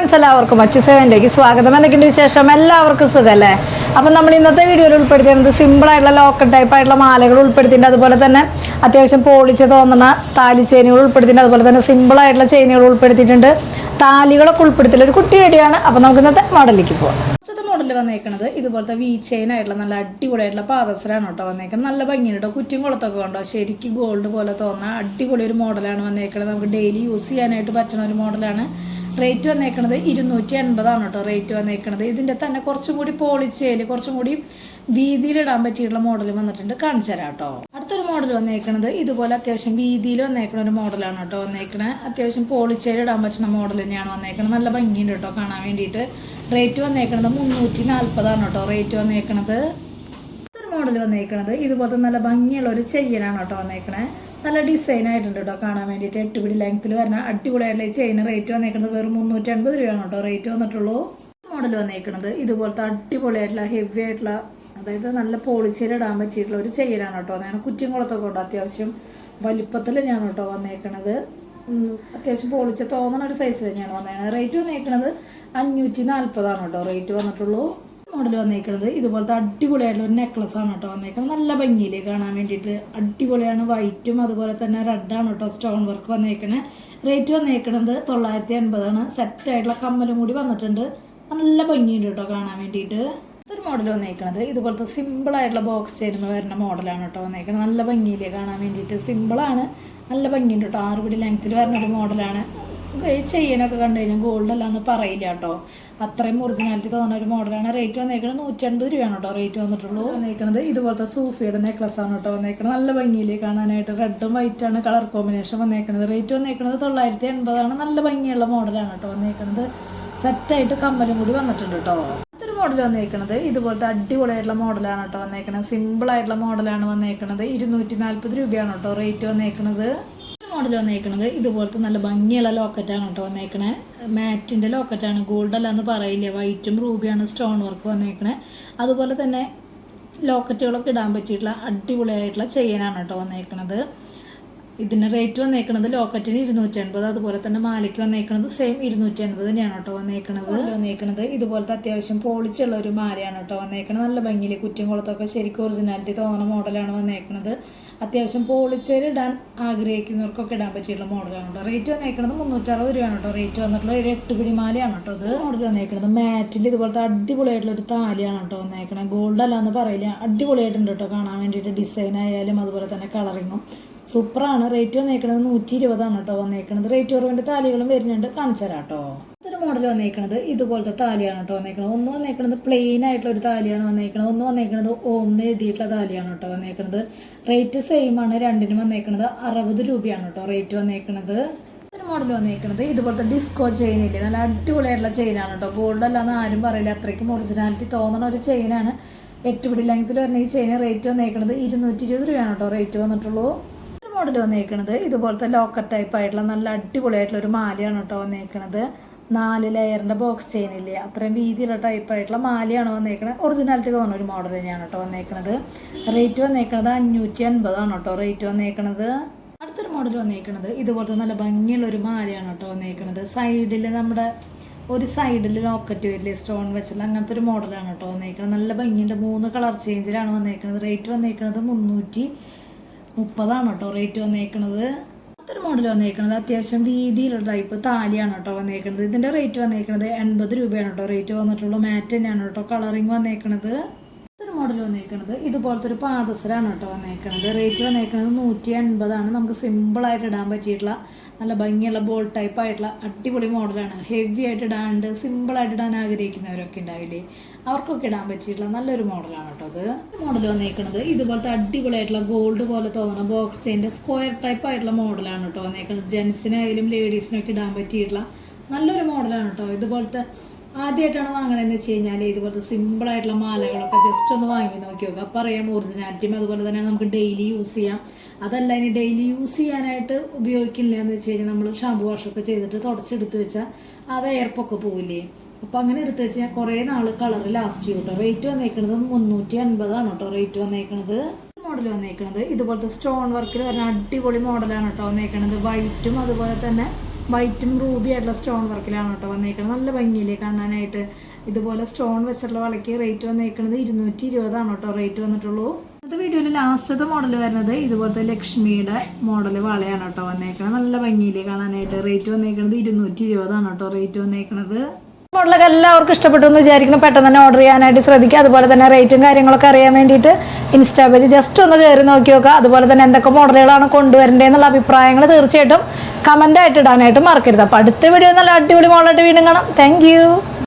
Friends എല്ലാവർക്കും അച്ചു സെവനിലേക്ക് സ്വാഗതം. എന്തൊക്കെയുണ്ട് വിശേഷം? എല്ലാവർക്കും സുഖമല്ലേ അപ്പം നമ്മൾ ഇന്നത്തെ വീഡിയോയിൽ ഉൾപ്പെടുത്തിയിരുന്നത് സിമ്പിൾ ആയിട്ടുള്ള ലോക്കൽ ടൈപ്പ് ആയിട്ടുള്ള മാലകൾ ഉൾപ്പെടുത്തിയിട്ടുണ്ട്. അതുപോലെ തന്നെ അത്യാവശ്യം പോളിച്ച് തോന്നുന്ന താലി ചെയിനുകൾ ഉൾപ്പെടുത്തിയിട്ടുണ്ട്. അതുപോലെ തന്നെ സിമ്പിൾ ആയിട്ടുള്ള ചെയിനുകൾ ഉൾപ്പെടുത്തിയിട്ടുണ്ട്. താലികളൊക്കെ ഉൾപ്പെടുത്തിയുള്ള ഒരു കുട്ടി വീഡിയോയാണ് അപ്പം നമുക്ക് ഇന്നത്തെ മോഡലിലേക്ക് പോകാം ഫസ്റ്റത്തെ മോഡൽ വന്നേക്കുന്നത് ഇതുപോലത്തെ വി ചെയിൻ ആയിട്ടുള്ള നല്ല അടിപൊളിയായിട്ടുള്ള പാദസരാണ് കേട്ടോ വന്നേക്കുന്നത് നല്ല ഭംഗിയുണ്ടോ കേട്ടോ. കുറ്റും കുളത്തൊക്കെ ഉണ്ടോ ശരിക്കും ഗോൾഡ് പോലെ തോന്നുന്ന അടിപൊളി ഒരു മോഡലാണ് വന്നേക്കുന്നത് നമുക്ക് ഡെയിലി യൂസ് ചെയ്യാനായിട്ട് പറ്റുന്ന ഒരു മോഡലാണ് റേറ്റ് വന്നേക്കുന്നത് ഇരുന്നൂറ്റി എൺപതാണ് കേട്ടോ റേറ്റ് വന്നേക്കുന്നത് ഇതിന്റെ തന്നെ കുറച്ചും കൂടി പോളിച്ചേൽ കുറച്ചും കൂടി വീതിയിലിടാൻ പറ്റിയിട്ടുള്ള മോഡൽ വന്നിട്ടുണ്ട്. കാണിച്ചു തരാം കേട്ടോ. അടുത്തൊരു മോഡൽ വന്നേക്കുന്നത് ഇതുപോലെ അത്യാവശ്യം വീതിയിൽ വന്നേക്കുന്ന ഒരു മോഡലാണ് കേട്ടോ വന്നേക്കണത് അത്യാവശ്യം പോളിച്ചേലിടാൻ പറ്റുന്ന മോഡൽ തന്നെയാണ് വന്നേക്കുന്നത് നല്ല ഭംഗിയുണ്ട് കേട്ടോ കാണാൻ വേണ്ടിയിട്ട്. റേറ്റ് വന്നേക്കുന്നത് മുന്നൂറ്റി നാൽപ്പതാണ് കേട്ടോ റേറ്റ് അടുത്തൊരു മോഡൽ വന്നേക്കണത് ഇതുപോലത്തെ നല്ല ഭംഗിയുള്ള ഒരു ചെയ്യലാണ് കേട്ടോ വന്നേക്കണേ. നല്ല ഡിസൈൻ ആയിട്ടുണ്ട് കേട്ടോ കാണാൻ വേണ്ടിയിട്ട് എട്ട് പിടി ലെങ്ത്തിൽ വരുന്ന അടിപൊളിയായിട്ടുള്ള ഈ ചെയിൻ റേറ്റ് വന്നേക്കുന്നത് വെറും മുന്നൂറ്റി അൻപത് രൂപയാണ് കേട്ടോ റേറ്റ് വന്നിട്ടുള്ളൂ. മോഡൽ വന്നേക്കുന്നത് ഇതുപോലത്തെ അടിപൊളിയായിട്ടുള്ള ഹെവി ആയിട്ടുള്ള അതായത് നല്ല പോളിച്ചയിൽ ഇടാൻ പറ്റിയിട്ടുള്ള ഒരു ചെയിനാണ് കേട്ടോ ഞാൻ കുറ്റിൻകുളത്തൊക്കെ ഉണ്ട് അത്യാവശ്യം വലിപ്പത്തിൽ ഞാൻ കേട്ടോ വന്നേക്കണത്. അത്യാവശ്യം പോളിച്ച തോന്നുന്ന ഒരു സൈസ് തന്നെയാണ് വന്നേക്കുന്നത് റേറ്റ് വന്നേക്കുന്നത് അഞ്ഞൂറ്റി നാൽപ്പതാണ് കേട്ടോ റേറ്റ് വന്നിട്ടുള്ളൂ. മോഡൽ വന്നേക്കുന്നത് ഇതുപോലത്തെ അടിപൊളിയായിട്ടുള്ള ഒരു നെക്ലസ് ആണ് കേട്ടോ വന്നേക്കുന്നത് നല്ല ഭംഗിയിൽ കാണാൻ വേണ്ടിയിട്ട് അടിപൊളിയാണ്. വൈറ്റും അതുപോലെ തന്നെ റെഡാണ് കേട്ടോ സ്റ്റോൺ വർക്ക് വന്നേക്കണേ. റേറ്റ് വന്നേക്കണത് തൊള്ളായിരത്തി അൻപതാണ്. സെറ്റായിട്ടുള്ള കമ്മലും കൂടി വന്നിട്ടുണ്ട്. നല്ല ഭംഗിയുണ്ട് കേട്ടോ കാണാൻ വേണ്ടിയിട്ട്. ഇതൊരു മോഡൽ വന്നേക്കണത്. ഇതുപോലത്തെ സിമ്പിൾ ആയിട്ടുള്ള ബോക്സ് ചേരുന്ന വരുന്ന മോഡലാണ് കേട്ടോ വന്നേക്കുന്നത് നല്ല ഭംഗിയിൽ കാണാൻ വേണ്ടിയിട്ട് സിമ്പിളാണ് നല്ല ഭംഗിയുണ്ട് കേട്ടോ ആറ് പിടി ലെങ്ത്തിൽ വരുന്ന ഒരു മോഡലാണ് ചെയ്യാനൊക്കെ കണ്ടു കഴിഞ്ഞാൽ ഗോൾഡ് അല്ലാന്ന് പറയില്ല കേട്ടോ അത്രയും ഒറിജിനാലിറ്റി തോന്നുന്ന ഒരു മോഡലാണ് റേറ്റ് വന്നേക്കുന്നത് നൂറ്റി അൻപത് രൂപയാണ് കേട്ടോ റേറ്റ് വന്നിട്ടുള്ളൂ. വന്നേക്കുന്നത് ഇതുപോലത്തെ സൂഫിയുടെ നെക്ലസ് ആണ് കേട്ടോ വന്നേക്കുന്നത് നല്ല ഭംഗിയിൽ കാണാനായിട്ട് റെഡും ആണ് കളർ കോമ്പിനേഷൻ വന്നേക്കുന്നത് റേറ്റ് വന്നേക്കുന്നത് തൊള്ളായിരത്തി എൺപതാണ്. നല്ല ഭംഗിയുള്ള മോഡലാണ് കേട്ടോ വന്നേക്കുന്നത് സെറ്റായിട്ട് കമ്മലും കൂടി വന്നിട്ടുണ്ട് കേട്ടോ മോഡൽ വന്നേക്കുന്നത് ഇതുപോലത്തെ അടിപൊളിയായിട്ടുള്ള മോഡലാണ് കേട്ടോ വന്നേക്കുന്നത് സിമ്പിൾ ആയിട്ടുള്ള മോഡലാണ് വന്നേക്കുന്നത് ഇരുന്നൂറ്റി നാൽപ്പത് രൂപയാണ് കേട്ടോ റേറ്റ് വന്നേക്കുന്നത് മോഡൽ വന്നേക്കുന്നത് ഇതുപോലത്തെ നല്ല ഭംഗിയുള്ള ലോക്കറ്റാണ് കേട്ടോ വന്നേക്കണേ. മാറ്റിന്റെ ലോക്കറ്റാണ് ഗോൾഡ് അല്ല എന്ന് പറയില്ല. വൈറ്റും റൂബിയാണ് സ്റ്റോൺ വർക്ക് വന്നേക്കണേ. അതുപോലെ തന്നെ ലോക്കറ്റുകളൊക്കെ ഇടാൻ പറ്റിയിട്ടുള്ള അടിപൊളിയായിട്ടുള്ള ചെയിനാണ് കേട്ടോ വന്നേക്കണത്. ഇതിന് റേറ്റ് വന്നേക്കണത് ലോക്കറ്റിന് ഇരുന്നൂറ്റി അൻപത് അതുപോലെ തന്നെ മാലയ്ക്ക് വന്നേക്കണത് സെയിം ഇരുന്നൂറ്റി അൻപത് തന്നെയാണ് കേട്ടോ വന്നേക്കണത്. വന്നേക്കണത് ഇതുപോലത്തെ അത്യാവശ്യം പോളിച്ചുള്ള ഒരു മാലയാണ് കേട്ടോ വന്നേക്കണത്. നല്ല ഭംഗിയിൽ കുറ്റം കുളത്തൊക്കെ ശരിക്കും ഒറിജിനാലിറ്റി തോന്നുന്ന മോഡലാണ് വന്നേക്കണത്. അത്യാവശ്യം പോളിച്ചേര് ഇടാൻ ആഗ്രഹിക്കുന്നവർക്കൊക്കെ ഇടാൻ പറ്റിയിട്ടുള്ള മോഡലാണ് കേട്ടോ. റേറ്റ് വന്നേക്കണത് മുന്നൂറ്ററുപത് രൂപയാണ് കേട്ടോ. റേറ്റ് വന്നിട്ടുള്ള ഒരു എട്ട് പിടി മാലയാണ് കേട്ടോ ഇത്. മോഡൽ വന്നേക്കണത് മാറ്റിൽ ഇതുപോലത്തെ അടിപൊളിയായിട്ടുള്ള ഒരു താലിയാണ് കേട്ടോ വന്നേക്കണത്. ഗോൾഡ് അല്ലാന്ന് പറയില്ല അടിപൊളിയായിട്ടുണ്ട് കേട്ടോ. കാണാൻ വേണ്ടിയിട്ട് ഡിസൈൻ ആയാലും അതുപോലെ തന്നെ കളറിങ്ങും സൂപ്പറാണ്. റേറ്റ് വന്നേക്കണത് നൂറ്റി ഇരുപതാണ് കേട്ടോ. വന്നേക്കണത് റേറ്റ് കുറവിന്റെ താലികളും വരുന്നുണ്ട്. കാണിച്ചു തരാം കേട്ടോ. ഇതൊരു മോഡൽ വന്നേക്കണത് ഇതുപോലത്തെ താലിയാണ് കേട്ടോ വന്നേക്കണത്. ഒന്ന് വന്നേക്കണത് പ്ലെയിൻ ആയിട്ടുള്ള ഒരു താലിയാണ് വന്നേക്കണത്. ഒന്ന് വന്നേക്കണത് ഓം എഴുതിയിട്ടുള്ള താലിയാണ് കേട്ടോ വന്നേക്കണത്. റേറ്റ് സെയിം ആണ്. രണ്ടിനും വന്നേക്കണത് അറുപത് രൂപയാണ് കേട്ടോ റേറ്റ് വന്നേക്കണത്. മോഡൽ വന്നേക്കണത്. ഇതുപോലത്തെ ഡിസ്കോ ചെയിൻ ഇല്ലേ? നല്ല അടിപൊളിയായിട്ടുള്ള ചെയിനാണ് കേട്ടോ. ഗോൾഡ് അല്ലാന്ന് ആരും പറയില്ല. അത്രയ്ക്കും ഒറിജിനാലിറ്റി തോന്നണ ഒരു ചെയിനാണ് എട്ട് പിടി ലെങ്ത്തിൽ വരുന്ന ഈ ചെയിൻ റേറ്റ് വന്നേക്കണത് ഇരുന്നൂറ്റി ഇരുപത് രൂപയാണ് കേട്ടോ റേറ്റ് വന്നിട്ടുള്ളൂ. മോഡൽ വന്നേക്കണത്. ഇതുപോലത്തെ ലോക്കർ ടൈപ്പ് ആയിട്ടുള്ള നല്ല അടിപൊളിയായിട്ടുള്ള ഒരു മാലയാണ് കേട്ടോ വന്നേക്കണത്. നാല് ലെയറിന്റെ ബോക്സ് ചെയിൻ ഇല്ലേ? അത്രയും വീതിയുള്ള ടൈപ്പ് ആയിട്ടുള്ള മാലയാണ് വന്നേക്കുന്നത് ഒറിജിനാലിറ്റി തോന്നുന്ന ഒരു മോഡൽ തന്നെയാണ് കേട്ടോ വന്നേക്കുന്നത് റേറ്റ് വന്നേക്കുന്നത് അഞ്ഞൂറ്റി അൻപതാണ് കേട്ടോ റേറ്റ് വന്നേക്കുന്നത് അടുത്തൊരു മോഡൽ വന്നേക്കുന്നത് ഇതുപോലത്തെ നല്ല ഭംഗിയുള്ള ഒരു മാലയാണ് കേട്ടോ വന്നേക്കുന്നത് സൈഡിൽ നമ്മുടെ ഒരു സൈഡിൽ ലോക്കറ്റ് വരില്ലേ? സ്റ്റോൺ വെച്ചുള്ള അങ്ങനത്തെ ഒരു മോഡലാണ് കേട്ടോ വന്നേക്കുന്നത് നല്ല ഭംഗിയുണ്ട്. മൂന്ന് കളർ ചേഞ്ചിലാണ് വന്നേക്കുന്നത് റേറ്റ് വന്നേക്കുന്നത് മുന്നൂറ്റി മുപ്പതാണ് കേട്ടോ റേറ്റ് വന്നേക്കണത്. മറ്റൊരു മോഡൽ വന്നേക്കണത്. അത്യാവശ്യം വീതിയിലുള്ള ടൈപ്പ് താലിയാണ് കേട്ടോ വന്നേക്കണത്. ഇതിന്റെ റേറ്റ് വന്നേക്കണത് എൺപത് രൂപയാണ് കേട്ടോ. റേറ്റ് വന്നിട്ടുള്ളൂ. മാറ്റ് തന്നെയാണ് കേട്ടോ. കളറിങ് വന്നേക്കണത്. അടുത്തൊരു മോഡൽ വന്നേക്കണത്. ഇതുപോലത്തെ ഒരു പാദസരാണ് കേട്ടോ വന്നേക്കണത്. റേറ്റ് വന്നേക്കണത് നൂറ്റി എൺപതാണ് നമുക്ക് സിമ്പിളായിട്ട് ഇടാൻ പറ്റിയിട്ടുള്ള നല്ല ഭംഗിയുള്ള ബോൾ ടൈപ്പ് ആയിട്ടുള്ള അടിപൊളി മോഡലാണ് ഹെവി ആയിട്ട് ഇടാണ്ട് സിമ്പിളായിട്ട് ഇടാൻ ആഗ്രഹിക്കുന്നവരൊക്കെ ഉണ്ടാവില്ലേ? അവർക്കൊക്കെ ഇടാൻ പറ്റിയിട്ടുള്ള നല്ലൊരു മോഡലാണ് കേട്ടോ അത് മോഡൽ വന്നേക്കണത് ഇതുപോലത്തെ അടിപൊളിയായിട്ടുള്ള ഗോൾഡ് പോലെ തോന്നുന്ന ബോക്സ് ചെയിന്റെ സ്ക്വയർ ടൈപ്പ് ആയിട്ടുള്ള മോഡലാണ് കേട്ടോ വന്നേക്കുന്നത് ജെൻസിനായാലും ലേഡീസിനൊക്കെ ഇടാൻ പറ്റിയിട്ടുള്ള നല്ലൊരു മോഡലാണ് കേട്ടോ. ഇതുപോലത്തെ ആദ്യമായിട്ടാണ് വാങ്ങണതെന്ന് വെച്ച് കഴിഞ്ഞാൽ ഇതുപോലത്തെ സിമ്പിൾ ആയിട്ടുള്ള മാലകളൊക്കെ ജസ്റ്റ് ഒന്ന് വാങ്ങി നോക്കി നോക്കുക അപ്പോൾ അറിയാം ഒറിജിനാലിറ്റിയും അതുപോലെ തന്നെ നമുക്ക് ഡെയിലി യൂസ് ചെയ്യാം. അതല്ല ഇനി ഡെയിലി യൂസ് ചെയ്യാനായിട്ട് ഉപയോഗിക്കില്ല എന്ന് വെച്ച് കഴിഞ്ഞാൽ നമ്മൾ ഷാമ്പു വാഷൊക്കെ ചെയ്തിട്ട് തുടച്ചെടുത്ത് വെച്ചാൽ ആ വേർപ്പൊക്കെ പോവില്ലേ? അപ്പോൾ അങ്ങനെ എടുത്ത് വെച്ച് കഴിഞ്ഞാൽ കുറേ നാൾ കളർ ലാസ്റ്റ് ചെയ്യും കേട്ടോ റേറ്റ് വന്നേക്കുന്നത് മുന്നൂറ്റി അൻപതാണ് കേട്ടോ റേറ്റ് വന്നേക്കുന്നത് മോഡൽ വന്നേക്കുന്നത് ഇതുപോലത്തെ സ്റ്റോൺ വർക്കിൽ വരുന്ന അടിപൊളി മോഡലാണ് കേട്ടോ വന്നേക്കുന്നത് വൈറ്റും അതുപോലെ തന്നെ വൈറ്റും റൂബി ആയിട്ടുള്ള സ്റ്റോൺ വർക്കിലാണ് കേട്ടോ വന്നേക്കുന്നത് നല്ല ഭംഗിയില്ലേ കാണാനായിട്ട്. ഇതുപോലെ സ്റ്റോൺ വെച്ചിട്ടുള്ള വളയ്ക്ക് റേറ്റ് വന്നേക്കുന്നത് ഇരുന്നൂറ്റി ഇരുപതാണ് കേട്ടോ റേറ്റ് വന്നിട്ടുള്ളൂ. ഇന്നത്തെ വീഡിയോയിൽ ലാസ്റ്റത്തെ മോഡൽ വരുന്നത് ഇതുപോലത്തെ ലക്ഷ്മിയുടെ മോഡൽ വളയാണ് കേട്ടോ വന്നേക്കുന്നത് നല്ല ഭംഗിയില്ലേ കാണാനായിട്ട്. റേറ്റ് വന്നേക്കുന്നത് ഇരുന്നൂറ്റി ഇരുപതാണ് കേട്ടോ റേറ്റ് വന്നേക്കുന്നത് മോഡലൊക്കെ എല്ലാവർക്കും ഇഷ്ടപ്പെട്ടു എന്ന് വിചാരിക്കണം പെട്ടെന്ന് തന്നെ ഓർഡർ ചെയ്യാനായിട്ട് ശ്രദ്ധിക്കുക. അതുപോലെ തന്നെ റേറ്റും കാര്യങ്ങളൊക്കെ അറിയാൻ വേണ്ടിയിട്ട് ഇൻസ്റ്റാ പേജ് ജസ്റ്റ് ഒന്ന് കയറി നോക്കി നോക്കുക. അതുപോലെ തന്നെ എന്തൊക്കെ മോഡലുകളാണ് കൊണ്ടുവരേണ്ടതെന്നുള്ള അഭിപ്രായങ്ങൾ തീർച്ചയായിട്ടും കമന്റ് ആയിട്ട് ഇടാനായിട്ട് മറക്കരുത്. അപ്പോൾ അടുത്ത വീഡിയോ നല്ല അടിപൊളി മോളായിട്ട് വീണ്ടും കാണാം. താങ്ക്